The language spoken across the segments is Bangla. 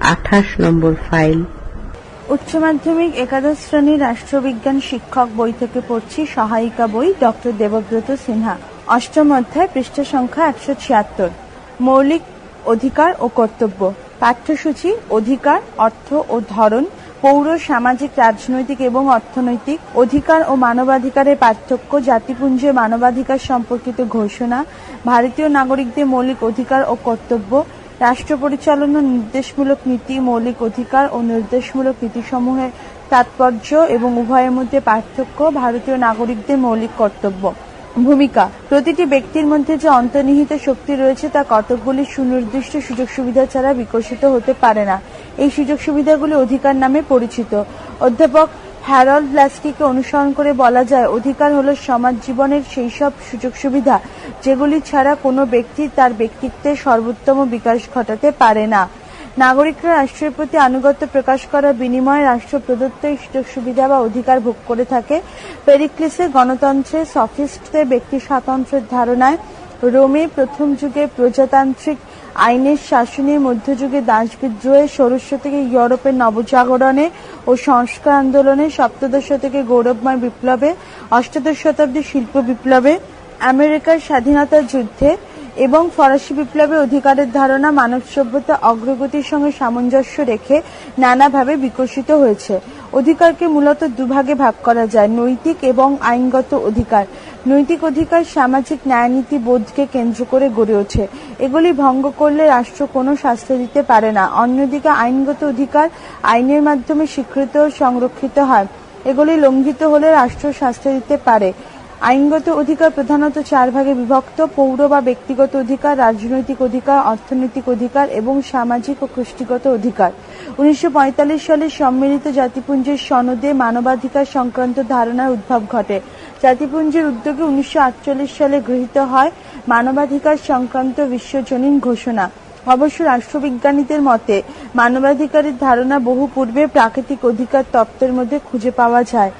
আঠাশ নম্বর ফাইল। উচ্চ মাধ্যমিক একাদশ শ্রেণির রাষ্ট্রবিজ্ঞান শিক্ষক বই থেকে পড়ছি সহায়িকা বই ডক্টর দেবব্রত সিনহা। অষ্টম অধ্যায়, পৃষ্ঠা সংখ্যা একশো ছিয়াত্তর। মৌলিক অধিকার ও কর্তব্য। পাঠ্যসূচি, অধিকার, অর্থ ও ধরন, পৌর, সামাজিক, রাজনৈতিক এবং অর্থনৈতিক অধিকার ও মানবাধিকারের পার্থক্য, জাতিপুঞ্জের মানবাধিকার সম্পর্কিত ঘোষণা, ভারতীয় নাগরিকদের মৌলিক অধিকার ও কর্তব্য রাষ্ট্র পরিচালনা নির্দেশমূলক নীতি, মৌলিক অধিকার ও নির্দেশমূলক নীতিসমূহের তাৎপর্য এবং উভয়ের মধ্যে পার্থক্য ভারতীয় নাগরিকদের মৌলিক কর্তব্য। ভূমিকা, প্রতিটি ব্যক্তির মধ্যে যে অন্তর্নিহিত শক্তি রয়েছে তা কতকগুলি সুনির্দিষ্ট সুযোগ সুবিধা ছাড়া বিকশিত হতে পারে না। এই সুযোগ সুবিধাগুলি অধিকার নামে পরিচিত। অধ্যাপক হ্যারল্ড ব্লাস্কিকে অনুসরণ করে বলা যায়, অধিকার হলো সমাজ জীবনের সেই সব সুযোগ সুবিধা, যেগুলি ছাড়া কোনো ব্যক্তি তার ব্যক্তিত্বের সর্বোত্তম বিকাশ ঘটাতে পারে না। নাগরিকরা রাষ্ট্রের প্রতি আনুগত্য প্রকাশ করার বিনিময়ে রাষ্ট্র প্রদত্ত সুযোগ সুবিধা বা অধিকার ভোগ করে থাকে। পেরিক্লিসের গণতন্ত্রের সফিস্টদের ব্যক্তি স্বাতন্ত্র্যের ধারণায় রোমে প্রথম যুগে প্রজাতান্ত্রিক আইনের শাসনে মধ্যযুগে দাস বিদ্রোহে ষোড়শ থেকে ইউরোপের নবজাগরণে ও সংস্কার আন্দোলনে সপ্তদশ শতকে গৌরবময় বিপ্লবে, অষ্টাদশ শতাব্দী শিল্প বিপ্লবে, আমেরিকার স্বাধীনতা যুদ্ধে এবং ফরাসি বিপ্লবে অধিকারের ধারণা মানব সভ্যতা অগ্রগতির সঙ্গে সামঞ্জস্য রেখে নানাভাবে বিকশিত হয়েছে। অধিকারকে মূলত দুভাগে ভাগ করা যায়, নৈতিক এবং আইনগত অধিকার। নৈতিক অধিকার, সামাজিক ন্যায়নীতি বোধকে কেন্দ্র করে গড়ে ওঠে। এগুলি ভঙ্গ করলে রাষ্ট্র কোনো শাস্তি দিতে পারে না। অন্যদিকে আইনগত অধিকার আইনের মাধ্যমে স্বীকৃত ও সংরক্ষিত হয়। এগুলি লঙ্ঘিত হলে রাষ্ট্র শাস্তি দিতে পারে। আইনগত অধিকার প্রধানত চার ভাগে বিভক্ত, পৌর বা ব্যক্তিগত অধিকার, রাজনৈতিক অধিকার, অর্থনৈতিক অধিকার এবং সামাজিক ও কৃষ্টিগত অধিকার। উনিশশো পঁয়তাল্লিশ সালে সম্মিলিত জাতিপুঞ্জের সনদে মানবাধিকার সংক্রান্ত ধারণার উদ্ভব ঘটে। জাতিপুঞ্জের উদ্যোগে উনিশশো আটচল্লিশ সালে গৃহীত হয় মানবাধিকার সংক্রান্ত বিশ্বজনীন ঘোষণা। অবশ্য রাষ্ট্রবিজ্ঞানীদের মতে, মানবাধিকারের ধারণা বহু পূর্বে প্রাকৃতিক অধিকার তত্ত্বের মধ্যে খুঁজে পাওয়া যায়।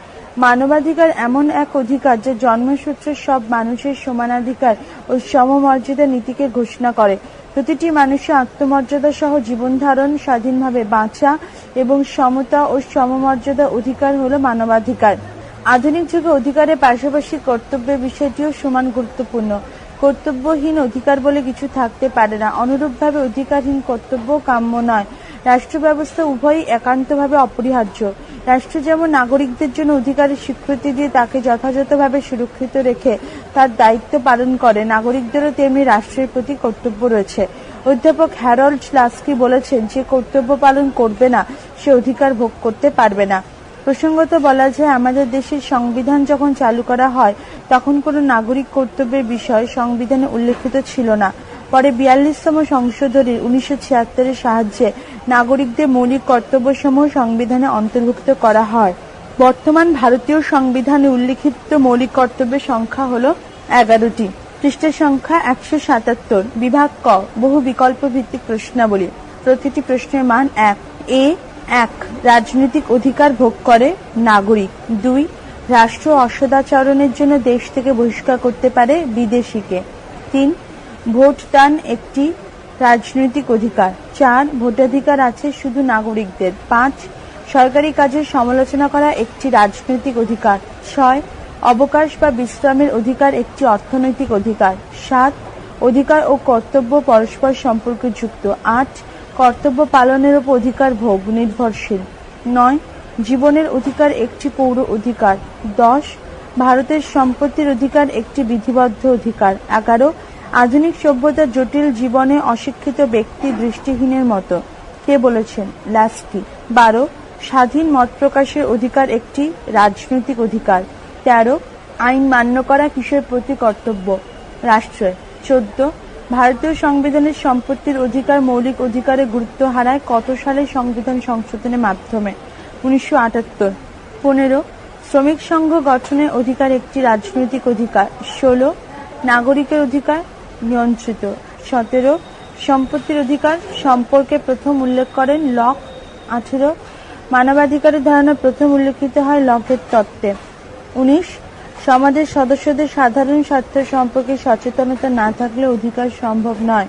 মানবাধিকার এমন এক অধিকার যা জন্মসূত্রে সব মানুষের সমানাধিকার ও সমমর্যাদা নীতিকে ঘোষণা করে। প্রতিটি মানুষের আত্মমর্যাদা সহ জীবন ধারণ স্বাধীনভাবে বাঁচা এবং সমতা ও সমমর্যাদা অধিকার হল মানবাধিকার। আধুনিক যুগে অধিকারের পাশাপাশি কর্তব্যের বিষয়টিও সমান গুরুত্বপূর্ণ। কর্তব্যহীন অধিকার বলে কিছু থাকতে পারে না। অনুরূপভাবে অধিকারহীন কর্তব্য কাম্য নয়। রাষ্ট্র ব্যবস্থা উভয়ই একান্তভাবে অপরিহার্য। রাষ্ট্র যেমন নাগরিকদের জন্য অধিকারের স্বীকৃতি দিয়ে তাকে যথাযথভাবে সুরক্ষিত রেখে তার দায়িত্ব পালন করে, নাগরিকদেরও তেমনি রাষ্ট্রের প্রতি কর্তব্য রয়েছে। অধ্যাপক হ্যারল্ড লাস্কি বলেছেন, যে কর্তব্য পালন করবে না, সে অধিকার ভোগ করতে পারবে না। প্রসঙ্গত বলা যায়, আমাদের দেশের সংবিধান যখন চালু করা হয়, তখন কোনো নাগরিক কর্তব্যের বিষয় সংবিধানে উল্লেখিত ছিল না। পরে বিয়াল্লিশতম সংশোধনীর উনিশশো ছিয়াত্তরের সাহায্যে নাগরিকদের মৌলিক কর্তব্যসমূহ সংবিধানে অন্তর্ভুক্ত করা হয়। বর্তমান ভারতীয় সংবিধানে উল্লিখিত মৌলিক কর্তব্যের সংখ্যা হল এগারোটি। পৃষ্ঠের সংখ্যা একশো সাতাত্তর। বিভাগ ক। বহু বিকল্প ভিত্তিক প্রশ্নাবলী। প্রতিটি প্রশ্নের মান এক। এ এক, রাজনৈতিক অধিকার ভোগ করে নাগরিক। দুই, রাষ্ট্র অসদাচরণের জন্য দেশ থেকে বহিষ্কার করতে পারে বিদেশিকে। তিন ভোট দান একটি রাজনৈতিক অধিকার। চার, ভোটাধিকার আছে শুধু নাগরিকদের। পাঁচ, সরকারি কাজের সমালোচনা করা একটি রাজনৈতিক অধিকার। ছয়, অবকাশ বা বিশ্রামের অধিকার একটি অর্থনৈতিক অধিকার। সাত, অধিকার ও কর্তব্য পরস্পর সম্পর্কযুক্ত। আট কর্তব্য পালনের উপর অধিকার ভোগ, নির্ভরশীল। নয়, জীবনের অধিকার একটি পৌর অধিকার। দশ, ভারতের সম্পত্তির অধিকার একটি বিধিবদ্ধ অধিকার। এগারো, আধুনিক সভ্যতার জটিল জীবনে অশিক্ষিত ব্যক্তি দৃষ্টিহীনের মতো। কে বলেছেন? লাস্কি। বারো, স্বাধীন মত প্রকাশের অধিকার একটি রাজনৈতিক অধিকার। তেরো, আইন মান্য করা কিসের প্রতি কর্তব্য? রাষ্ট্রের। চোদ্দ ভারতীয় সংবিধানের সম্পত্তির অধিকার, মৌলিক অধিকারে গুরুত্ব হারায় কত সালে সংবিধান সংশোধনের মাধ্যমে? উনিশশো আটাত্তর। পনেরো, শ্রমিক সংঘ গঠনের অধিকার একটি রাজনৈতিক অধিকার। ষোলো, নাগরিকের অধিকার, নিয়ন্ত্রিত। সতেরো, সম্পত্তির অধিকার সম্পর্কে প্রথম উল্লেখ করেন লক। আঠেরো, মানবাধিকারের ধারণা প্রথম উল্লেখিত হয় লকের তত্ত্বে। উনিশ সমাজের সদস্যদের সাধারণ স্বার্থ সম্পর্কে সচেতনতা না থাকলে অধিকার সম্ভব নয়,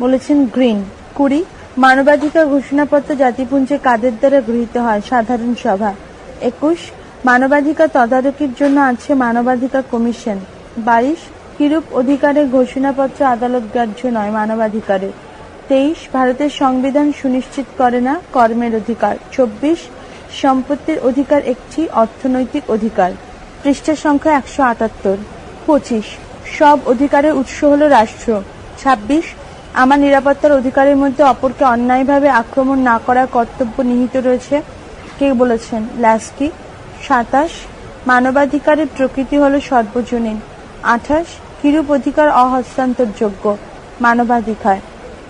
বলেছেন গ্রিন। কুড়ি, মানবাধিকার ঘোষণাপত্র জাতিপুঞ্জে কাদের দ্বারা গৃহীত হয়? সাধারণ সভা। একুশ, মানবাধিকার তদারকির জন্য আছে মানবাধিকার কমিশন। বাইশ, কিরূপ অধিকারের ঘোষণাপত্র আদালত গ্রাহ্য নয় মানবাধিকারের। তেইশ, ভারতের সংবিধান সুনিশ্চিত করে না কর্মের অধিকার। চব্বিশ, সম্পত্তির অধিকার একটি অর্থনৈতিক অধিকার। পৃষ্ঠা সংখ্যা একশো আটাত্তর। পঁচিশ। সব অধিকারের উৎস হল রাষ্ট্র। ছাব্বিশ। আমার নিরাপত্তার অধিকারের মধ্যে অপরকে অন্যায়ভাবে আক্রমণ না করার কর্তব্য নিহিত রয়েছে। কে বলেছেন? ল্যাস্কি সাতাশ। মানবাধিকারের প্রকৃতি হল সর্বজনীন। আঠাশ। কিরূপ অধিকার অহস্তান্তরযোগ্য? মানবাধিকার।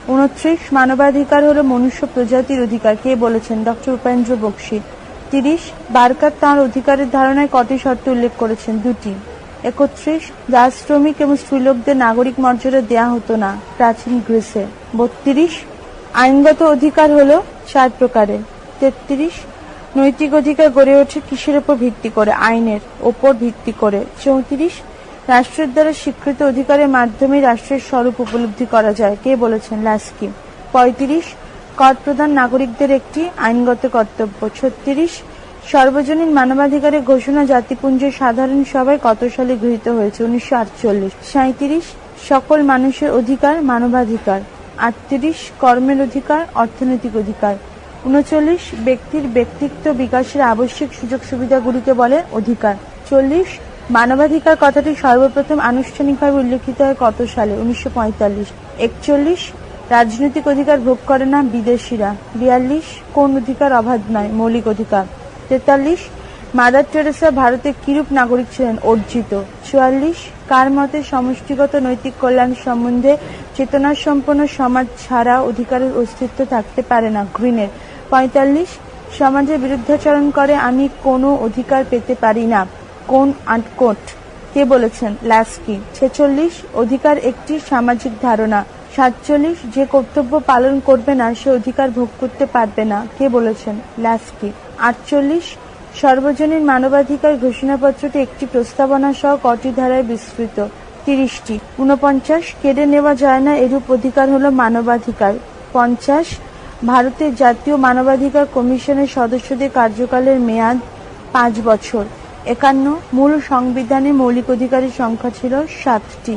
উনত্রিশ। মানবাধিকার হলো মনুষ্য প্রজাতির অধিকার। কে বলেছেন? ডক্টর উপেন্দ্র বক্সী। তিরিশ বারকার তাঁর অধিকারের ধারণায় কটি শর্ত উল্লেখ করেছেন। দুটি। একত্রিশ। দাস শ্রমিক এবং স্ত্রীলোকদের নাগরিক মর্যাদা দেয়া হতো না প্রাচীন গ্রিসে। বত্রিশ। আইনগত অধিকার হলো চার প্রকারের। তেত্রিশ। নৈতিক অধিকার গড়ে ওঠে কিসের উপর ভিত্তি করে? আইনের ওপর ভিত্তি করে। চৌত্রিশ। রাষ্ট্রের দ্বারা স্বীকৃত অধিকারের মাধ্যমে রাষ্ট্রের স্বরূপ উপলব্ধি করা যায়। কে বলেছেন? লাস্কি। পঁয়ত্রিশ। কর প্রদান নাগরিকদের একটি আইনগত কর্তব্য। ছত্রিশ, সর্বজনীন মানবাধিকারের ঘোষণা জাতিপুঞ্জের সাধারণ সভায় কত সালে গৃহীত হয়েছে? উনিশশো আটচল্লিশ। সাঁত্রিশ সকল মানুষের অধিকার মানবাধিকার। আটত্রিশ, কর্মের অধিকার, অর্থনৈতিক অধিকার। উনচল্লিশ, ব্যক্তির ব্যক্তিত্ব বিকাশের আবশ্যিক সুযোগ সুবিধাগুলিকে বলে অধিকার। চল্লিশ, মানবাধিকার কথাটি সর্বপ্রথম আনুষ্ঠানিকভাবে উল্লেখিত হয় কত সালে? উনিশশো পঁয়তাল্লিশ। একচল্লিশ রাজনৈতিক অধিকার ভোগ করে না বিদেশিরা। বিয়াল্লিশ, কোন অধিকার অবাধ নয়, মৌলিক অধিকার। তেতাল্লিশ, মাদার টেরেসা ভারতের কিরূপ নাগরিক ছিলেন? অর্জিত। চুয়াল্লিশ, কার মতে সমষ্টিগত নৈতিক কল্যাণ সম্বন্ধে চেতনা সম্পন্ন সমাজ ছাড়া অধিকারের অস্তিত্ব থাকতে পারে না গ্রিনের? পঁয়তাল্লিশ, সমাজের বিরুদ্ধাচরণ করে আমি কোনো অধিকার পেতে পারি না। কোন আটকোট? কে বলেছেন? ল্যাস্কি ছেচল্লিশ, অধিকার একটি সামাজিক ধারণা। সাতচল্লিশ যে কর্তব্য পালন করবে না, সে অধিকার ভোগ করতে পারবে না। কে বলেছেন? ল্যাস্কি আটচল্লিশ, সর্বজনীন মানবাধিকার ঘোষণাপত্রটি একটি প্রস্তাবনা সহ কটি ধারায় বিস্তৃত। তিরিশটি। উনপঞ্চাশ কেড়ে নেওয়া যায় না, এরূপ অধিকার হল মানবাধিকার। পঞ্চাশ, ভারতের জাতীয় মানবাধিকার কমিশনের সদস্যদের কার্যকালের মেয়াদ পাঁচ বছর। একান্ন, মূল সংবিধানে মৌলিক অধিকারের সংখ্যা ছিল সাতটি।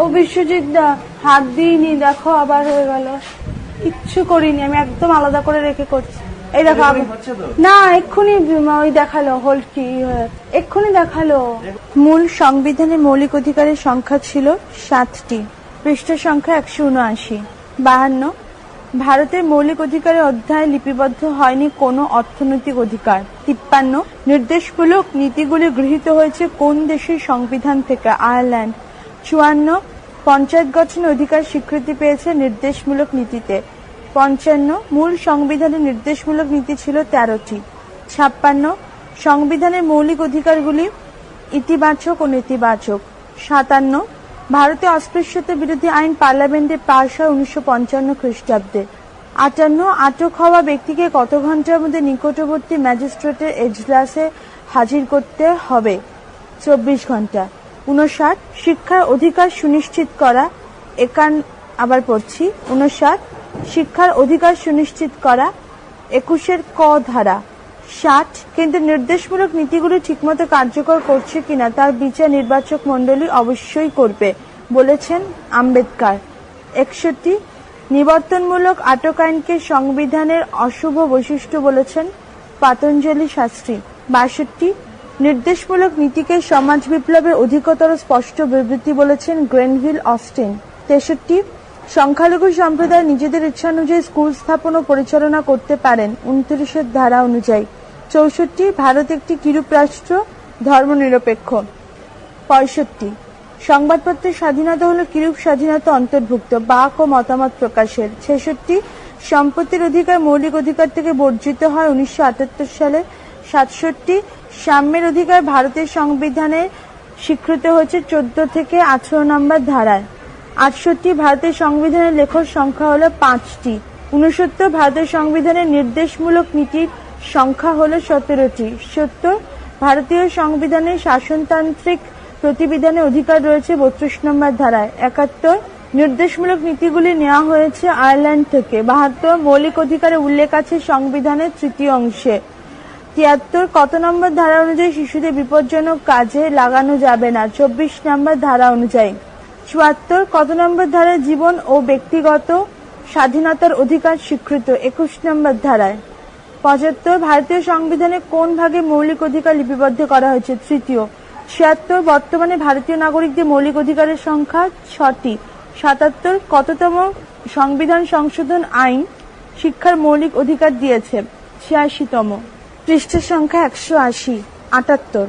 ও বিশ্বজিৎ দা হাত দিইনি দেখো আবার হয়ে গেল। কিচ্ছু করিনি আমি একদম আলাদা করে রেখে করছি। এই দেখো না এক্ষুনি ওই দেখাল হোল্ড কি এক্ষুনি দেখাল। মূল সংবিধানের মৌলিক অধিকারের সংখ্যা ছিল সাতটি। পৃষ্ঠ সংখ্যা একশো উনআশি। বাহান্ন। ভারতের মৌলিক অধিকারের অধ্যায় লিপিবদ্ধ হয়নি কোনো অর্থনৈতিক অধিকার। তিপ্পান্ন। নির্দেশমূলক নীতিগুলি গৃহীত হয়েছে কোন দেশের সংবিধান থেকে? আয়ারল্যান্ড। চুয়ান্ন পঞ্চায়েত গঠনের অধিকার স্বীকৃতি পেয়েছে নির্দেশমূলক নীতিতে। পঞ্চান্ন মূল সংবিধানের নির্দেশমূলক নীতি ছিল তেরোটি। ছাপ্পান্ন সংবিধানের মৌলিক অধিকারগুলি ইতিবাচক ও নেতিবাচক। সাতান্ন ভারতে অস্পৃশ্যতা বিরোধী আইন পার্লামেন্টে পাশ হয় উনিশশো পঞ্চান্ন খ্রিস্টাব্দে। আটান্ন আটক হওয়া ব্যক্তিকে কত ঘণ্টার মধ্যে নিকটবর্তী ম্যাজিস্ট্রেটের এজলাসে হাজির করতে হবে? চব্বিশ ঘণ্টা উনষাট শিক্ষার অধিকার সুনিশ্চিত করা, একান, আবার পড়ছি উনষাট শিক্ষার অধিকার সুনিশ্চিত করা, একুশের ক ধারা, ষাট কিন্তু নির্দেশমূলক নীতিগুলি ঠিকমতো কার্যকর করছে কিনা তার বিচার নির্বাচক মণ্ডলী অবশ্যই করবে, বলেছেন আম্বেদকর। একষট্টি, নিবর্তনমূলক আটক আইনকে সংবিধানের অশুভ বৈশিষ্ট্য বলেছেন পাতঞ্জলি শাস্ত্রী। বাষট্টি নির্দেশমূলক নীতিকে সমাজ বিপ্লবের অধিকতর স্পষ্ট বিবৃতি বলেছেন গ্রেনভিল অস্টিন। তেষট্টি, সংখ্যালঘু সম্প্রদায় নিজেদের ইচ্ছানুযায়ী স্কুল স্থাপন ও পরিচালনা করতে পারেন উনত্রিশের ধারা অনুযায়ী। চৌষট্টি, ভারত একটি কিরূপ রাষ্ট্র? ধর্মনিরপেক্ষ। পঁয়ষট্টি, সংবাদপত্রের স্বাধীনতা হল কিরূপ স্বাধীনতা অন্তর্ভুক্ত? বাক ও মতামত প্রকাশের। ছেষট্টি, সম্পত্তির অধিকার মৌলিক অধিকার থেকে বর্জিত হয় উনিশশো আটাত্তর সালে সাতষট্টি সাম্যের অধিকার ভারতের সংবিধানে স্বীকৃত হয়েছে চোদ্দ থেকে আঠারো নম্বর ধারায়। আটষট্টি ভারতের সংবিধানের লেখক সংখ্যা হলো পাঁচটি। উনসত্তর ভারতের সংবিধানের নির্দেশমূলক নীতির সংখ্যা হলো সতেরোটি। সত্তর ভারতীয় সংবিধানের শাসনতান্ত্রিক প্রতিবিধানে অধিকার রয়েছে বত্রিশ নম্বর ধারায়। একাত্তর নির্দেশমূলক নীতিগুলি নেওয়া হয়েছে আয়ারল্যান্ড থেকে। বাহাত্তর মৌলিক অধিকারের উল্লেখ আছে সংবিধানের তৃতীয় অংশে। তিয়াত্তর, কত নম্বর ধারা অনুযায়ী শিশুদের বিপজ্জনক কাজে লাগানো যাবে না? চব্বিশ নম্বর ধারা অনুযায়ী। চুয়াত্তর, কত নম্বর ধারায় জীবন ও ব্যক্তিগত স্বাধীনতার অধিকার স্বীকৃত? একুশ নম্বর ধারায়। পঁচাত্তর, ভারতীয় সংবিধানে কোন ভাগে মৌলিক অধিকার লিপিবদ্ধ করা হয়েছে? তৃতীয়, ছিয়াত্তর, বর্তমানে ভারতীয় নাগরিকদের মৌলিক অধিকারের সংখ্যা ছটি। সাতাত্তর, কততম সংবিধান সংশোধন আইন শিক্ষার মৌলিক অধিকার দিয়েছে? ছিয়াশিতম। পৃষ্ঠের সংখ্যা একশো আশি, আটাত্তর।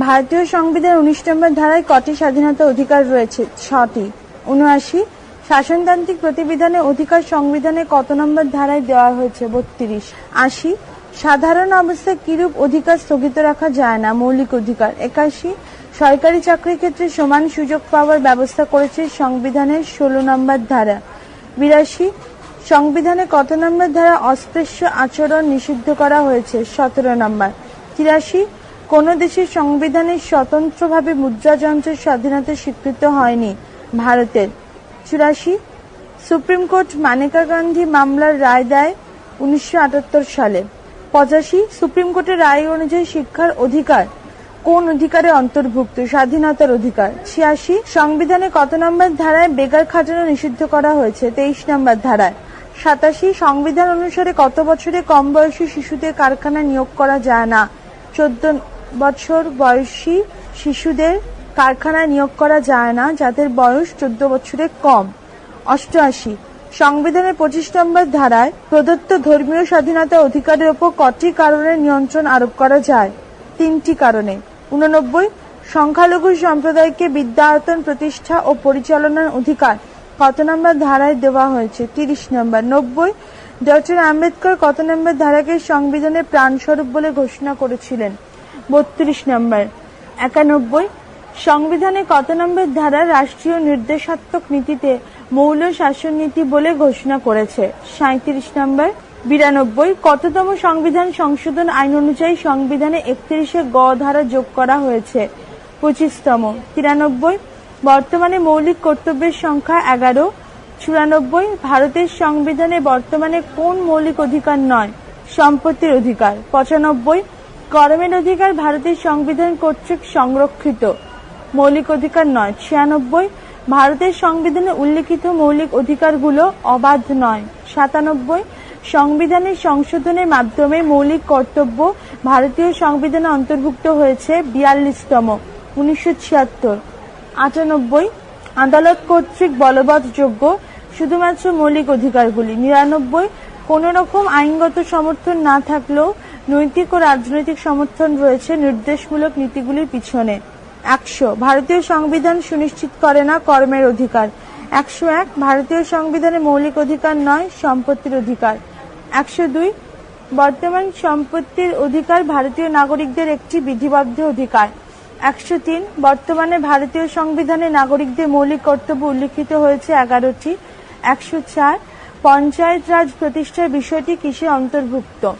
ভারতীয় সংবিধান উনিশ নম্বর ধারায় কটি স্বাধীনতা অধিকার রয়েছে? ছটি। উনআশি, শাসনতান্ত্রিক প্রতিবিধানে অধিকার সংবিধানে কত নম্বর ধারায় দেওয়া হয়েছে? বত্রিশ। আশি, সাধারণ অবস্থায় কিরূপ অধিকার স্থগিত রাখা যায় না? মৌলিক অধিকার। একাশি, সরকারি চাকরির ক্ষেত্রে সমান সুযোগ পাওয়ার ব্যবস্থা করেছে সংবিধানের ষোলো নম্বর ধারা। বিরাশি সংবিধানে কত নম্বর ধারা অস্পৃশ্য আচরণ নিষিদ্ধ করা হয়েছে? সতেরো নম্বর। তিরাশি, কোন দেশের সংবিধানে স্বতন্ত্রভাবে মুদ্রাযন্ত্রের স্বাধীনতা স্বীকৃত হয়নি ভারতের। চুরাশি, সুপ্রিম কোর্ট মানেকা গান্ধী মামলার রায় দেয় উনিশশো আটাত্তর সালে। পঁচাশি, সুপ্রিম কোর্টের রায় অনুযায়ী শিক্ষার অধিকার কোন অধিকারে অন্তর্ভুক্ত? স্বাধীনতার অধিকার। ছিয়াশি, সংবিধানে কত নম্বর ধারায় বেকার খাজানা নিষিদ্ধ করা হয়েছে? তেইশ নম্বর ধারায়। সাতাশি সংবিধান অনুসারে কত বছরে কম বয়সী শিশুদের কারখানায় নিয়োগ করা যায় না? চোদ্দ বছর বয়সী শিশুদের কারখানায় নিয়োগ করা যায় না, যাদের বয়স চোদ্দ বছরের কম। অষ্টআশি সংবিধানের পঁচিশ নম্বর ধারায় প্রদত্ত ধর্মীয় স্বাধীনতা অধিকারের ওপর কটি কারণে নিয়ন্ত্রণ আরোপ করা যায়? তিনটি কারণে। উননব্বই সংখ্যালঘু সম্প্রদায়কে বিদ্যায়তন প্রতিষ্ঠা ও পরিচালনার অধিকার। কত নম্বর ধারায় দেওয়া হয়েছে? তিরিশ নম্বর। নব্বই। ডক্টর আম্বেদকর কত নম্বর ধারাকে সংবিধানের প্রাণস্বরূপ বলে ঘোষণা করেছিলেন? বত্রিশ নম্বর। একানব্বই। সংবিধানে কত নম্বর ধারা রাষ্ট্রীয় নির্দেশাত্মক নীতিতে মৌল শাসন নীতি বলে ঘোষণা করেছে? সাঁত্রিশ নম্বর। বিরানব্বই। কততম সংবিধান সংশোধন আইন অনুযায়ী সংবিধানে একত্রিশে গ ধারা যোগ করা হয়েছে? পঁচিশতম। তিরানব্বই। বর্তমানে মৌলিক কর্তব্যের সংখ্যা এগারো। চুরানব্বই, ভারতের সংবিধানে বর্তমানে কোন মৌলিক অধিকার নয়? সম্পত্তির অধিকার। পঁচানব্বই কর্মের অধিকার ভারতের সংবিধান কর্তৃক সংরক্ষিত। মৌলিক অধিকার নয়। ছিয়ানব্বই, ভারতের সংবিধানে উল্লেখিত মৌলিক অধিকারগুলো অবাধ নয়। সাতানব্বই, সংবিধানের সংশোধনের মাধ্যমে মৌলিক কর্তব্য ভারতীয় সংবিধানে অন্তর্ভুক্ত হয়েছে বিয়াল্লিশতম। উনিশশো ছিয়াত্তর। আটানব্বই। আদালত কর্তৃক বলবৎযোগ্য শুধুমাত্র মৌলিক অধিকারগুলি। নিরানব্বই, কোন রকম আইনগত সমর্থন না থাকলেও নৈতিক ও রাজনৈতিক সমর্থন রয়েছে নির্দেশমূলক নীতিগুলির পিছনে। একশো, ভারতীয় সংবিধান সুনিশ্চিত করে না কর্মের অধিকার। একশো এক, ভারতীয় সংবিধানে মৌলিক অধিকার নয়, সম্পত্তির অধিকার। একশো দুই, বর্তমান সম্পত্তির অধিকার ভারতীয় নাগরিকদের একটি বিধিবদ্ধ অধিকার। একশো তিন, বর্তমানে ভারতীয় সংবিধানে নাগরিকদের মৌলিক কর্তব্য উল্লিখিত হয়েছে এগারোটি। একশো চার, পঞ্চায়েত রাজ প্রতিষ্ঠার বিষয়টি কিসে অন্তর্ভুক্ত?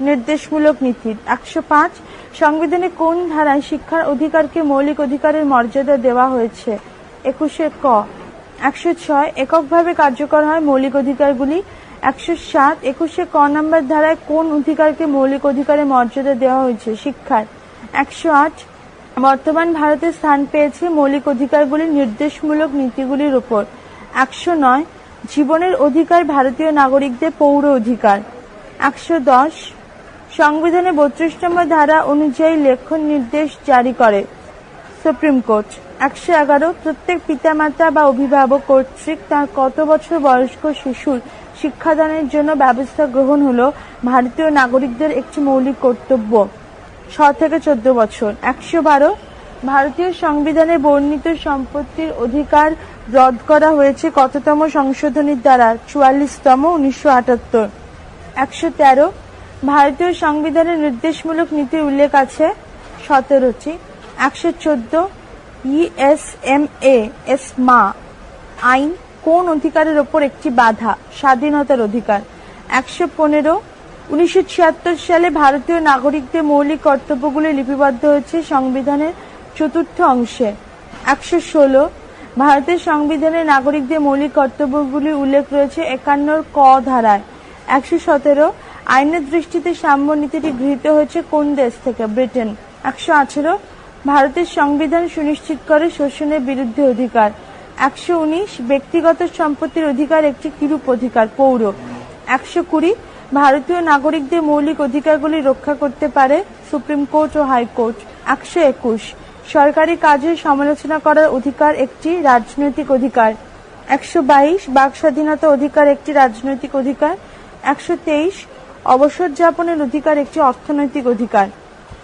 নির্দেশমূলক নীতি। একশো পাঁচ, সংবিধানে কোন ধারায় শিক্ষার অধিকারকে মৌলিক অধিকারের মর্যাদা দেওয়া হয়েছে? একুশে ক। একশো ছয়, এককভাবে কার্যকর হয় মৌলিক অধিকারগুলি। একশো সাত, একুশে ক নম্বর ধারায় কোন অধিকারকে মৌলিক অধিকারের মর্যাদা দেওয়া হয়েছে? শিক্ষার। একশো আট বর্তমান ভারতে স্থান পেয়েছে মৌলিক অধিকারগুলির নির্দেশমূলক নীতিগুলির উপর। একশো নয়, জীবনের অধিকার ভারতীয় নাগরিকদের পৌর অধিকার। একশো দশ, সংবিধানে বত্রিশ নম্বর ধারা অনুযায়ী লেখন নির্দেশ জারি করে। সুপ্রিম কোর্ট, একশো এগারো, প্রত্যেক পিতামাতা বা অভিভাবক কর্তৃক তার কত বছর বয়স্ক শিশুর শিক্ষাদানের জন্য ব্যবস্থা গ্রহণ হলো ভারতীয় নাগরিকদের একটি মৌলিক কর্তব্য। ছ থেকে চোদ্দ বছর। একশো বারো ভারতীয় সংবিধানে বর্ণিত সম্পত্তির অধিকার রদ করা হয়েছে কততম সংশোধনীর দ্বারা? চুয়াল্লিশতম, উনিশশো আটাত্তর। একশো তেরো ভারতীয় সংবিধানের নির্দেশমূলক নীতির উল্লেখ আছে সতেরোটি। একশো চোদ্দ ইএসএমএ এস মা, আইন কোন অধিকারের ওপর একটি বাধা? স্বাধীনতার অধিকার। একশো পনেরো উনিশশো ছিয়াত্তর সালে ভারতীয় নাগরিকদের মৌলিক কর্তব্যগুলি লিপিবদ্ধ হয়েছে সংবিধানের চতুর্থ অংশে। একশো ষোলো, ভারতের সংবিধানে নাগরিকদের মৌলিক কর্তব্যগুলি উল্লেখ রয়েছে একান্নর ক ধারায়। একশো সতেরো, আইনের দৃষ্টিতে সাম্য নীতিটি গৃহীত হয়েছে কোন দেশ থেকে? ব্রিটেন। একশো আঠেরো, ভারতের সংবিধান সুনিশ্চিত করে শোষণের বিরুদ্ধে অধিকার। একশো উনিশ, ব্যক্তিগত সম্পত্তির অধিকার একটি কিরূপ অধিকার? পৌর। একশো কুড়ি ভারতীয় নাগরিকদের মৌলিক অধিকারগুলি রক্ষা করতে পারে সুপ্রিম কোর্ট ও হাইকোর্ট। একশো একুশ। সরকারি কাজের সমালোচনা করার অধিকার একটি রাজনৈতিক অধিকার। একশো বাইশ। বাক স্বাধীনতা অধিকার একটি রাজনৈতিক অধিকার। একশো তেইশ। অবসর যাপনের অধিকার একটি অর্থনৈতিক অধিকার।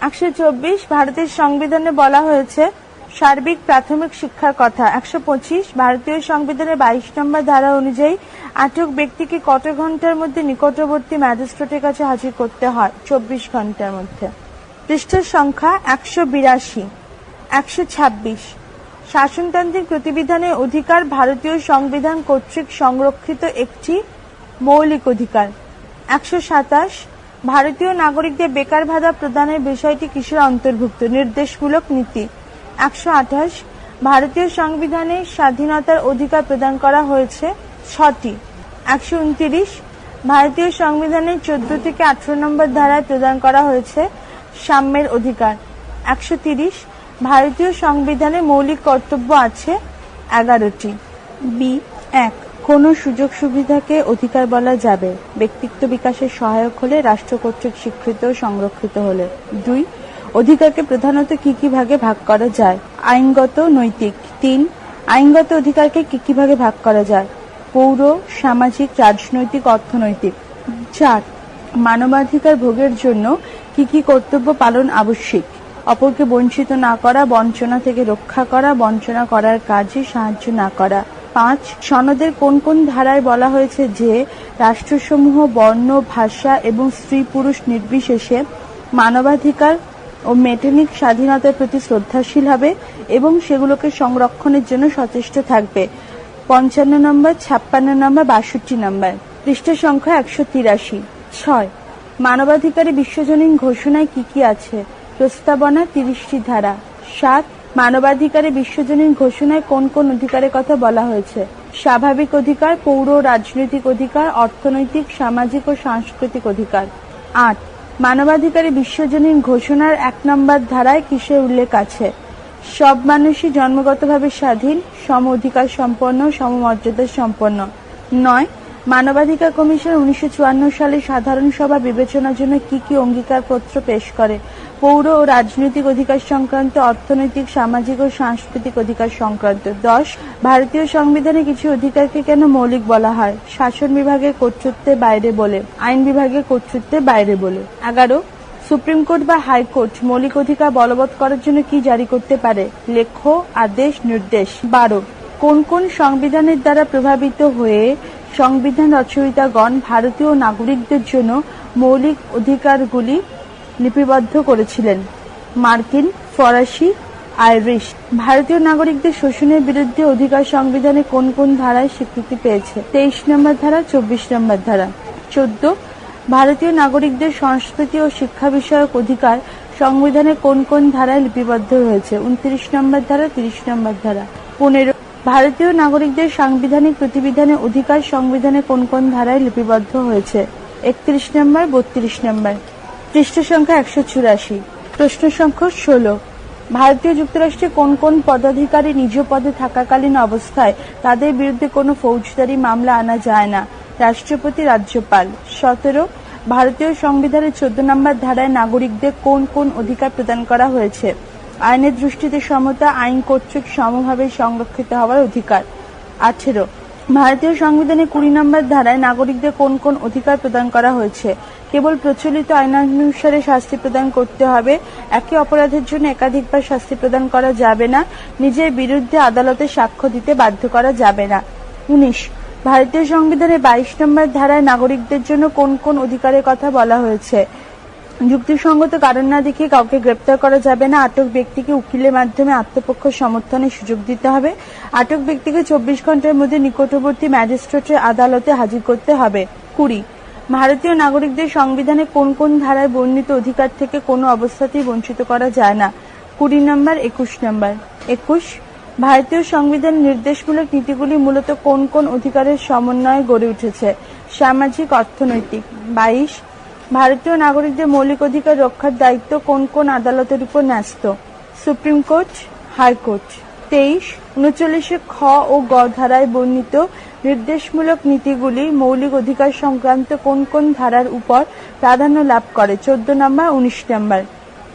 একশো চব্বিশ। ভারতের সংবিধানে বলা হয়েছে সার্বিক প্রাথমিক শিক্ষার কথা। একশো পঁচিশ, ভারতীয় সংবিধানের বাইশ নম্বর ধারা অনুযায়ী আটক ব্যক্তিকে কত ঘণ্টার মধ্যে নিকটবর্তী ম্যাজিস্ট্রেটের কাছে হাজির করতে হয়? চব্বিশ ঘণ্টার মধ্যে। পৃষ্ঠের সংখ্যা একশো বিরাশি, একশো ছাব্বিশ। শাসনতান্ত্রিক প্রতিবিধানের অধিকার ভারতীয় সংবিধান কর্তৃক সংরক্ষিত একটি মৌলিক অধিকার। একশো সাতাশ, ভারতীয় নাগরিকদের বেকার ভাতা প্রদানের বিষয়টি কিসের অন্তর্ভুক্ত? নির্দেশমূলক নীতি। একশো আঠাশ ভারতীয় সংবিধানে স্বাধীনতার অধিকার প্রদান করা হয়েছে ছটি। একশো উনত্রিশ ভারতীয় সংবিধানের চোদ্দ থেকে আঠারো নম্বর ধারায় প্রদান করা হয়েছে সাম্যের অধিকার। একশো তিরিশ ভারতীয় সংবিধানে মৌলিক কর্তব্য আছে এগারোটি। বি, এক, কোন সুযোগ সুবিধাকে অধিকার বলা যাবে। ব্যক্তিত্ব বিকাশের সহায়ক হলে রাষ্ট্র কর্তৃক স্বীকৃত সংরক্ষিত হলে। দুই অধিকারকে প্রধানত কি কি ভাগে ভাগ করা যায়? আইনগত, নৈতিক। তিন, আইনগত অধিকারকে কি কি ভাগে ভাগ করা যায়? পৌর, সামাজিক, রাজনৈতিক, অর্থনৈতিক। চার, মানবাধিকার ভোগের জন্য কি কি কর্তব্য পালন আবশ্যিক? অপরকে বঞ্চিত না করা, বঞ্চনা থেকে রক্ষা করা, বঞ্চনা করার কাজে সাহায্য না করা। পাঁচ, সনদের কোন কোন ধারায় বলা হয়েছে যে রাষ্ট্রসমূহ বর্ণ, ভাষা এবং স্ত্রী পুরুষ নির্বিশেষে মানবাধিকার ও মেটেনিক স্বাধীনতার প্রতি শ্রদ্ধাশীল হবে এবং সেগুলোকে সংরক্ষণের জন্য সচেষ্ট থাকবে। পঞ্চান্ন নম্বর, ছাপ্পান্ন নম্বর, বাষট্টি নম্বর। পৃষ্ঠ সংখ্যা একশো তিরাশি। ছয় মানবাধিকারের বিশ্বজনীন ঘোষণায় কি কি আছে? প্রস্তাবনা তিরিশটি ধারা। সাত মানবাধিকারের বিশ্বজনীন ঘোষণায় কোন কোন অধিকারের কথা বলা হয়েছে? স্বাভাবিক অধিকার, পৌর রাজনৈতিক অধিকার, অর্থনৈতিক, সামাজিক ও সাংস্কৃতিক অধিকার। আট মানবাধিকারের বিশ্বজনীন ঘোষণার এক নম্বর ধারায় কিসের উল্লেখ আছে? সব মানুষই জন্মগতভাবে স্বাধীন, সম অধিকার সম্পন্ন সমমর্যাদা সম্পন্ন। নয়, মানবাধিকার কমিশন উনিশশো চুয়ান্ন সালে সাধারণ সভা বিবেচনার জন্য কি কি অঙ্গীকারপত্র পেশ করে? পৌর ও রাজনৈতিক অধিকার সংক্রান্ত, অর্থনৈতিক, সামাজিক ও সাংস্কৃতিক অধিকার সংক্রান্ত। দশ, ভারতীয় সংবিধানে কিছু অধিকারকে কেন মৌলিক বলা হয়? শাসন বিভাগের কর্তৃত্বের বাইরে বলে, আইন বিভাগের কর্তৃত্বের বাইরে বলে। এগারো, সুপ্রিম কোর্ট বা হাইকোর্ট মৌলিক অধিকার বলবৎ করার জন্য কি জারি করতে পারে? লেখ্য আদেশ, নির্দেশ। বারো, কোন কোন সংবিধানের দ্বারা প্রভাবিত হয়ে সংবিধান রচয়িতাগণ ভারতীয় নাগরিকদের জন্য মৌলিক অধিকারগুলি লিপিবদ্ধ করেছিলেন। মার্কিন, ফরাসি, আইরিশ ভারতীয় নাগরিকদের শোষণের বিরুদ্ধে অধিকার সংবিধানে কোন কোন ধারায় স্বীকৃতি পেয়েছে? তেইশ নম্বর ধারা, চব্বিশ নম্বর ধারা। চোদ্দ, ভারতীয় নাগরিকদের সংস্কৃতি ও শিক্ষা বিষয়ক অধিকার সংবিধানে কোন কোন ধারায় লিপিবদ্ধ হয়েছে? উনত্রিশ নম্বর ধারা, তিরিশ নম্বর ধারা। পনেরো, ভারতীয় নাগরিকদের সাংবিধানিক প্রতিবিধানে অধিকার সংবিধানে কোন কোন ধারায় লিপিবদ্ধ হয়েছে? একত্রিশ নম্বর, বত্রিশ নম্বর। পৃষ্ঠ সংখ্যা একশো চুরাশি প্রশ্ন সংখ্যা ষোলো। ভারতীয় যুক্তরাষ্ট্রে কোন কোন পদাধিকারী নিজ পদে থাকাকালীন অবস্থায় তাদের বিরুদ্ধে কোনো ফৌজদারি মামলা আনা যায় না? রাষ্ট্রপতি, রাজ্যপাল। সতেরো, ভারতীয় সংবিধানের চোদ্দ নম্বর ধারায় নাগরিকদের কোন কোন অধিকার প্রদান করা হয়েছে? আইনের দৃষ্টিতে সমতা আইন কর্তৃক সমভাবে সংরক্ষিত হওয়ার অধিকার। আঠেরো ভারতীয় সংবিধানের কুড়ি নম্বর ধারায় নাগরিকদের কোন কোন অধিকার প্রদান করা হয়েছে? কেবল প্রচলিত আইনানুসারে শাস্তি প্রদান করতে হবে। একই অপরাধের জন্য একাধিকবার শাস্তি প্রদান করা যাবে না। নিজের বিরুদ্ধে আদালতে সাক্ষ্য দিতে বাধ্য করা যাবে না। উনিশ। ভারতীয় সংবিধানের বাইশ নম্বর ধারায় নাগরিকদের জন্য কোন কোন অধিকারের কথা বলা হয়েছে? যুক্তিসঙ্গত কারণ না দেখিয়ে কাউকে গ্রেপ্তার করা যাবে না। আটক ব্যক্তিকে উকিলের মাধ্যমে আত্মপক্ষ সমর্থনের সুযোগ দিতে হবে। আটক ব্যক্তিকে চব্বিশ ঘণ্টার মধ্যে নিকটবর্তী ম্যাজিস্ট্রেটের আদালতে হাজির করতে হবে। কুড়ি, ভারতীয় নাগরিকদের সংবিধানে কোন কোন ধারায় বর্ণিত অধিকার থেকে কোনো অবস্থাতেই বঞ্চিত করা যায় না। কুড়ি নম্বর, একুশ নম্বর। একুশ, ভারতীয় সংবিধান নির্দেশমূলক নীতিগুলি মূলত কোন কোন অধিকারের সমন্বয়ে গড়ে উঠেছে? সামাজিক, অর্থনৈতিক। বাইশ ভারতীয় নাগরিকদের মৌলিক অধিকার রক্ষার দায়িত্ব কোন কোন আদালতের উপর ন্যস্ত? Supreme court, high court. তেইশ, উনচল্লিশে খ ও গ ধারায় বর্ণিত নির্দেশমূলক নীতিগুলি মৌলিক অধিকার সংক্রান্ত কোন কোন ধারার উপর প্রাধান্য লাভ করে? চোদ্দ নম্বর, উনিশ নম্বর।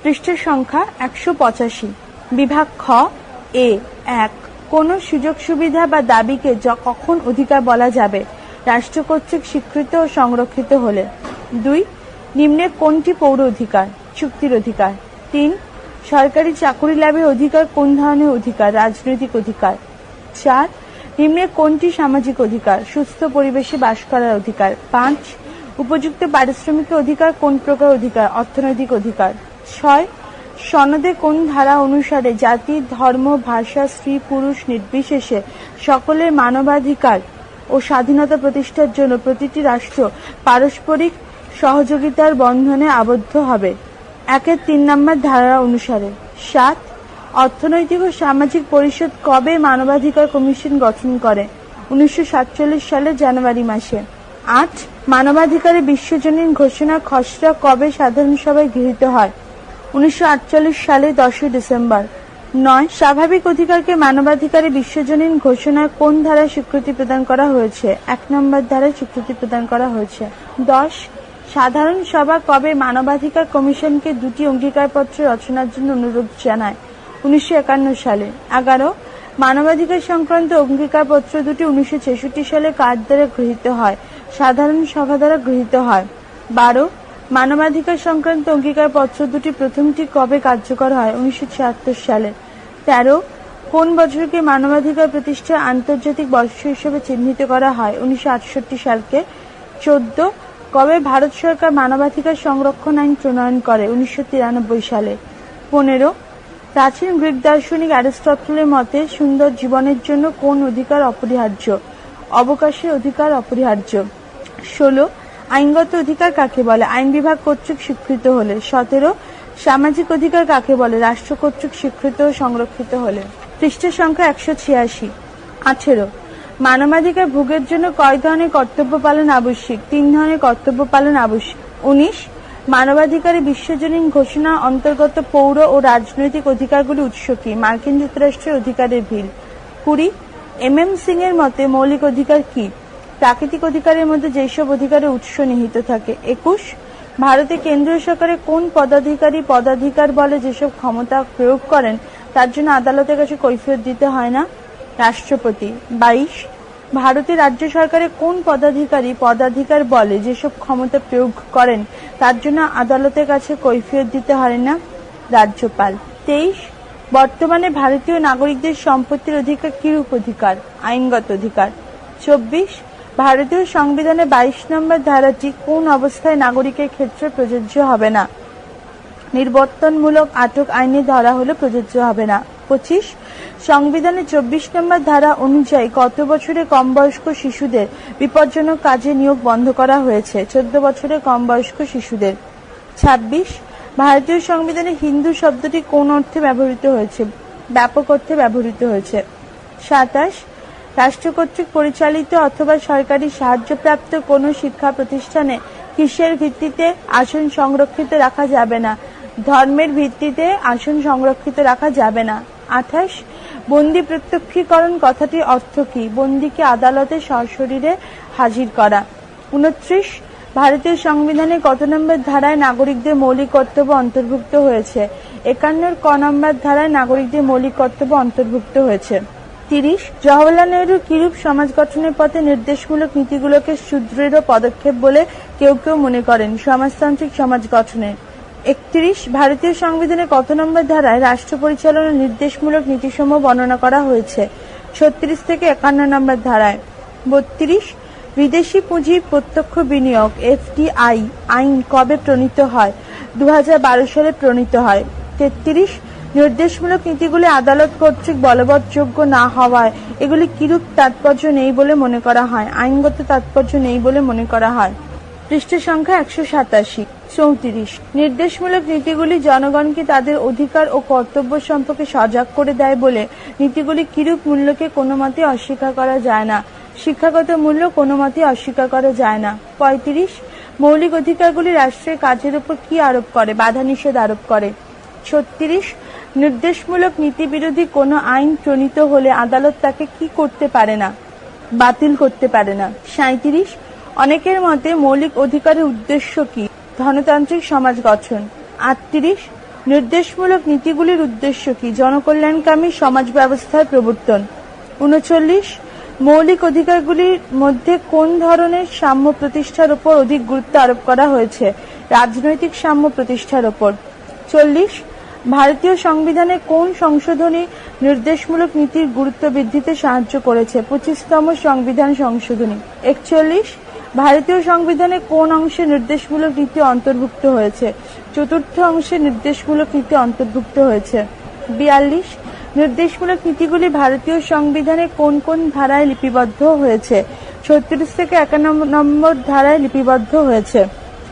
পৃষ্ঠের সংখ্যা একশো পঁচাশি। বিভাগ খ, এ, এক। কোন সুযোগ সুবিধা বা দাবিকে কখন অধিকার বলা যাবে? রাষ্ট্র কর্তৃক স্বীকৃত ও সংরক্ষিত হলে। দুই নিম্নে কোনটি পৌর অধিকার? চুক্তির অধিকার। তিন, সরকারি চাকরি লাভের অধিকার কোন ধরনের অধিকার? রাজনৈতিক অধিকার। চার নিম্নে কোনটি সামাজিক অধিকার? সুস্থ পরিবেশে বাস করার অধিকার। পাঁচ, উপযুক্ত পারিশ্রমিকের অধিকার কোন প্রকার অধিকার? অর্থনৈতিক অধিকার। ছয়, সনদে কোন ধারা অনুসারে জাতি, ধর্ম, ভাষা, স্ত্রী, পুরুষ নির্বিশেষে সকলের মানবাধিকার ও স্বাধীনতা প্রতিষ্ঠার জন্য প্রতিটি রাষ্ট্র পারস্পরিক সহযোগিতার বন্ধনে আবদ্ধ হবে। একের তিন নম্বর ধারা অনুসারে। সাত, অর্থনৈতিক ও সামাজিক পরিষদ কবে মানবাধিকার কমিশন গঠন করে? উনিশশো সালের জানুয়ারি মাসে। আট মানবাধিকারের বিশ্বজনীন ঘোষণা খসড়া কবে সাধারণ সভায় গৃহীত হয়? উনিশশো আটচল্লিশ সালে দশই ডিসেম্বর। নয়, স্বাভাবিক অধিকারকে মানবাধিকারের বিশ্বজনীন ঘোষণার কোন ধারায় স্বীকৃতি প্রদান করা হয়েছে? এক নম্বর ধারায় স্বীকৃতি প্রদান করা হয়েছে। দশ সাধারণ সভা কবে মানবাধিকার কমিশনকে দুটি অঙ্গীকারপত্র রচনার জন্য অনুরোধ জানায়? উনিশশো একান্ন সালে। এগারো, মানবাধিকার সংক্রান্ত অঙ্গীকারপত্র দুটি উনিশশো ছেষট্টি সালে কার দ্বারা গৃহীত হয়? সাধারণ সভা দ্বারা গৃহীত হয়। বারো, মানবাধিকার সংক্রান্ত অঙ্গীকারপত্র দুটি প্রথমটি কবে কার্যকর হয়? উনিশশো ছিয়াত্তর সালে। তেরো, কোন বছরকে মানবাধিকার প্রতিষ্ঠা আন্তর্জাতিক বর্ষ হিসেবে চিহ্নিত করা হয়? উনিশশো আটষট্টি সালকে। চোদ্দ কবে ভারত সরকার মানবাধিকার সংরক্ষণ আইন প্রণয়ন করে? উনিশশো তিরানব্বই সালে। পনেরো, প্রাচীন গ্রিক দার্শনিক অ্যারিস্টটলের মতে সুন্দর জীবনের জন্য কোন অধিকার অপরিহার্য? অবকাশের অধিকার অপরিহার্য। ষোলো, আইনগত অধিকার কাকে বলে? আইন বিভাগ কর্তৃক স্বীকৃত হলে। সতেরো, সামাজিক অধিকার কাকে বলে? রাষ্ট্র কর্তৃক স্বীকৃত ও সংরক্ষিত হলে। পৃষ্ঠের সংখ্যা একশো ছিয়াশি। আঠেরো মানবাধিকার ভোগের জন্য কয় ধরনের কর্তব্য পালন আবশ্যিক? তিন ধরনের কর্তব্য পালন আবশ্যিক। উনিশ মানবাধিকারের বিশ্বজনীন ঘোষণা অন্তর্গত পৌর ও রাজনৈতিক অধিকারগুলি উৎস কি? মার্কিন যুক্তরাষ্ট্রের অধিকারের ভিল কুড়ি এম এম সিং এর মতে মৌলিক অধিকার কি? প্রাকৃতিক অধিকারের মধ্যে যেসব অধিকারের উৎস নিহিত থাকে? একুশ ভারতে কেন্দ্রীয় সরকারের কোন পদাধিকারী পদাধিকার বলে যেসব ক্ষমতা প্রয়োগ করেন, তার জন্য আদালতের কাছে কৈফিয়ত দিতে হয় না? রাষ্ট্রপতি। বাইশ ভারতের রাজ্য সরকারের কোন পদাধিকারী পদাধিকার বলে যেসব ক্ষমতা প্রয়োগ করেন, তার জন্য আদালতের কাছে কৈফিয়ত দিতে হয় না? রাজ্যপাল। তেইশ, বর্তমানে ভারতীয় নাগরিকদের সম্পত্তির অধিকার কিরূপ অধিকার? আইনগত অধিকার। চব্বিশ, ভারতীয় সংবিধানে বাইশ নম্বর ধারাটি কোন অবস্থায় নাগরিকের ক্ষেত্রে প্রযোজ্য হবে না? নির্বর্তনমূলক আটক আইনে ধরা হলে প্রযোজ্য হবে না। পঁচিশ সংবিধানের চব্বিশ নম্বর ধারা অনুযায়ী কত বছরে কম বয়স্ক শিশুদের বিপজ্জনক কাজে নিয়োগ বন্ধ করা হয়েছে? চোদ্দ বছরের কম বয়স্ক শিশুদের। ছাব্বিশ, ভারতীয় সংবিধানে হিন্দু শব্দটি কোন অর্থে ব্যবহৃত হয়েছে? ব্যাপক অর্থে ব্যবহৃত হয়েছে। সাতাশ, রাষ্ট্র কর্তৃক পরিচালিত অথবা সরকারি সাহায্যপ্রাপ্ত কোনো শিক্ষা প্রতিষ্ঠানে কিসের ভিত্তিতে আসন সংরক্ষিত রাখা যাবে না? ধর্মের ভিত্তিতে আসন সংরক্ষিত রাখা যাবে না। আঠাশ বন্দি প্রত্যক্ষীকরণ কথাটির অর্থ কি? বন্দিকে আদালতে সশরীরে হাজির করা। উনত্রিশ, ভারতীয় সংবিধানে কত নম্বর ধারায় নাগরিকদের মৌলিক কর্তব্য অন্তর্ভুক্ত হয়েছে? একান্নর ক নম্বর ধারায় নাগরিকদের মৌলিক কর্তব্য অন্তর্ভুক্ত হয়েছে। তিরিশ জওয়াহরলাল নেহরু কিরূপ সমাজ গঠনের পথে নির্দেশমূলক নীতিগুলোকে সুদৃঢ় পদক্ষেপ বলে কেউ কেউ মনে করেন? সমাজতান্ত্রিক সমাজ গঠনে। একত্রিশ, ভারতীয় সংবিধানের কত নম্বর ধারায় রাষ্ট্র পরিচালনার নির্দেশমূলক নীতিসমূহ বর্ণনা করা হয়েছে? ছত্রিশ থেকে একান্ন নম্বর ধারায়। বত্রিশ, বিদেশি পুঁজির প্রত্যক্ষ বিনিয়োগ, এফডিআই, আইন কবে প্রণীত হয়? দু হাজার বারো সালে প্রণীত হয়। তেত্রিশ, নির্দেশমূলক নীতিগুলি আদালত কর্তৃক বলবৎযোগ্য না হওয়ায় এগুলি কিরূপ তাৎপর্য নেই বলে মনে করা হয়? আইনগত তাৎপর্য নেই বলে মনে করা হয়। পৃষ্ঠ সংখ্যা একশো সাতাশি, চৌত্রিশ। নির্দেশমূলক নীতিগুলি জনগণকে তাদের অধিকার ও কর্তব্য সম্পর্কে সজাগ করে দেয় বলে নীতিগুলি কিরূপ মূল্যকে কোনো মতে অস্বীকার করা যায় না, শিক্ষাগত মূল্য কোনো মতে অস্বীকার করা যায় না। পঁয়ত্রিশ, মৌলিক অধিকারগুলি রাষ্ট্রের কাজের উপর কি আরোপ করে বাধা নিষেধ আরোপ করে? ছত্রিশ, নির্দেশমূলক নীতি বিরোধী কোনো আইন প্রণীত হলে আদালত তাকে কি করতে পারে না, বাতিল করতে পারে না? সাঁত্রিশ অনেকের মতে মৌলিক অধিকারের উদ্দেশ্য কি? ধনতান্ত্রিক সমাজ গঠন। আটত্রিশ, নির্দেশমূলক নীতিগুলির উদ্দেশ্য কি? জনকল্যাণকামী সমাজ ব্যবস্থার প্রবর্তন। উনচল্লিশ, মৌলিক অধিকারগুলির মধ্যে কোন ধরনের সাম্য প্রতিষ্ঠার উপর অধিক গুরুত্ব আরোপ করা হয়েছে? রাজনৈতিক সাম্য প্রতিষ্ঠার উপর। চল্লিশ, ভারতীয় সংবিধানে কোন সংশোধনী নির্দেশমূলক নীতির গুরুত্ব বৃদ্ধিতে সাহায্য করেছে? পঁচিশতম সংবিধান সংশোধনী। একচল্লিশ ভারতীয় সংবিধানে কোন অংশে নির্দেশমূলক নীতি অন্তর্ভুক্ত হয়েছে? চতুর্থ অংশে নির্দেশমূলক নীতি অন্তর্ভুক্ত হয়েছে। বিয়াল্লিশ, নির্দেশমূলক নীতিগুলি ভারতীয় সংবিধানে কোন কোন ধারায় লিপিবদ্ধ হয়েছে? ছত্রিশ থেকে একান্ন নম্বর ধারায় লিপিবদ্ধ হয়েছে।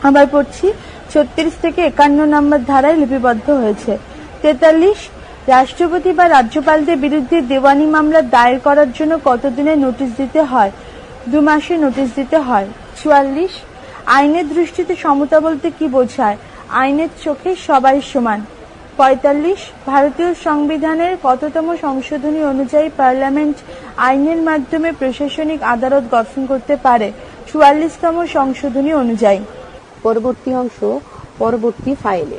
আবার পড়ছি, ছত্রিশ থেকে একান্ন নম্বর ধারায় লিপিবদ্ধ হয়েছে। তেতাল্লিশ, রাষ্ট্রপতি বা রাজ্যপালদের বিরুদ্ধে দেওয়ানি মামলা দায়ের করার জন্য কতদিনের নোটিশ দিতে হয়? দু মাসে নোটিশ দিতে হয়। চুয়াল্লিশ, আইনের দৃষ্টিতে সমতা বলতে কি বোঝায়? আইনের চোখে সবাই সমান। পঁয়তাল্লিশ, ভারতীয় সংবিধানের কততম সংশোধনী অনুযায়ী পার্লামেন্ট আইনের মাধ্যমে প্রশাসনিক আদালত গঠন করতে পারে? চুয়াল্লিশতম সংশোধনী অনুযায়ী। পরবর্তী অংশ, পরবর্তী ফাইলে